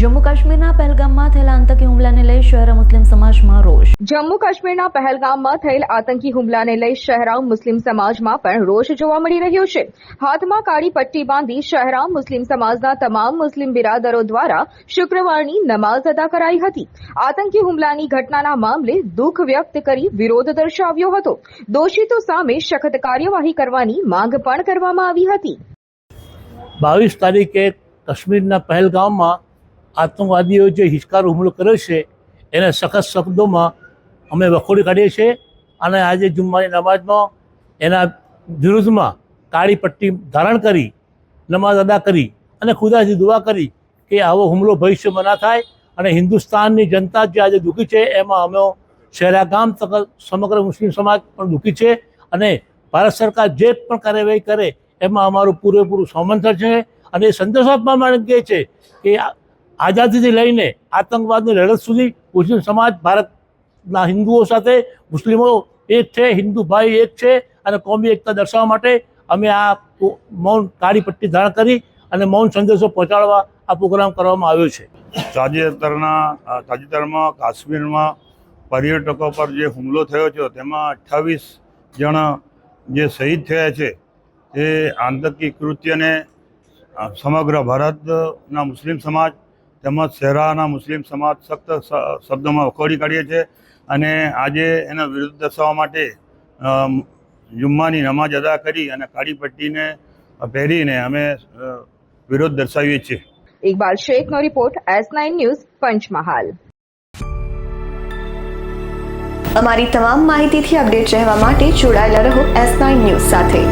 જમ્મુ કાશ્મીરના પહેલગામમાં થયેલા આતંકી હુમલાને લઈ શહેરા મુસ્લિમ સમાજમાં રોષ. જમ્મુ કાશ્મીરના પહેલગામમાં થયેલ આતંકી હુમલાને લઈ શહેરા મુસ્લિમ સમાજમાં પણ રોષ જોવા મળી રહ્યો છે. હાથમાં કાળી પટ્ટી બાંધી શહેરા મુસ્લિમ સમાજના તમામ મુસ્લિમ બિરાદરો દ્વારા શુક્રવારની નમાઝ અદા કરાઈ હતી. આતંકી હુમલાની ઘટનાના મામલે દુઃખ વ્યક્ત કરી વિરોધ દર્શાવ્યો હતો. દોષિતો સામે સખત કાર્યવાહી કરવાની માંગ પણ કરવામાં આવી હતી. બાવીસ તારીખે કાશ્મીરના પહેલગામમાં આતંકવાદીઓ જે હિચકાર હુમલો કર્યો છે, એને સખત શબ્દોમાં અમે વખોડી કાઢીએ છીએ અને આજે જુમ્માની નમાજમાં એના વિરુદ્ધમાં કાળી પટ્ટી ધારણ કરી, નમાઝ અદા કરી અને ખુદાથી દુઆ કરી કે આવો હુમલો ભવિષ્યમાં ના થાય અને હિન્દુસ્તાનની જનતા જે આજે દુઃખી છે, એમાં અમે શહેરા ગામ તક સમગ્ર મુસ્લિમ સમાજ પણ દુઃખી છે અને ભારત સરકાર જે પણ કાર્યવાહી કરે, એમાં અમારું પૂરેપૂરું સમર્થન છે અને એ સંદેશો આપવા માંગીએ છે કે આઝાદીથી લઈને આતંકવાદની લડત સુધી મુસ્લિમ સમાજ ભારતના હિન્દુઓ સાથે, મુસ્લિમો એક છે, હિન્દુ ભાઈ એક છે અને કોમી એકતા દર્શાવવા માટે અમે આ મૌન કાળી પટ્ટી ધારણ કરી અને મૌન સંદેશો પહોંચાડવા આ પ્રોગ્રામ કરવામાં આવ્યો છે. તાજેતરના તાજેતરમાં કાશ્મીરમાં પર્યટકો પર જે હુમલો થયો છે, તેમાં અઠ્ઠાવીસ જણ જે શહીદ થયા છે, તે આતંકી કૃત્યને સમગ્ર ભારતના મુસ્લિમ સમાજ તેમજ શહેરાના મુસ્લિમ સમાજ સખ્ત શબ્દોમાં વખોડી કાઢીએ છીએ અને આજે એના વિરુદ્ધ દર્શાવવા માટે અમ, જુમ્માની નમાજ અદા કરી અને કાળી પટ્ટીને પહેરીને અમે વિરોધ દર્શાવીએ છીએ. Iqbal શેખનો report S nine news Panchmahal. અમારી તમામ માહિતીથી અપડેટ રહેવા માટે જોડાયેલા રહો એસ નાઇન ન્યૂઝ સાથે.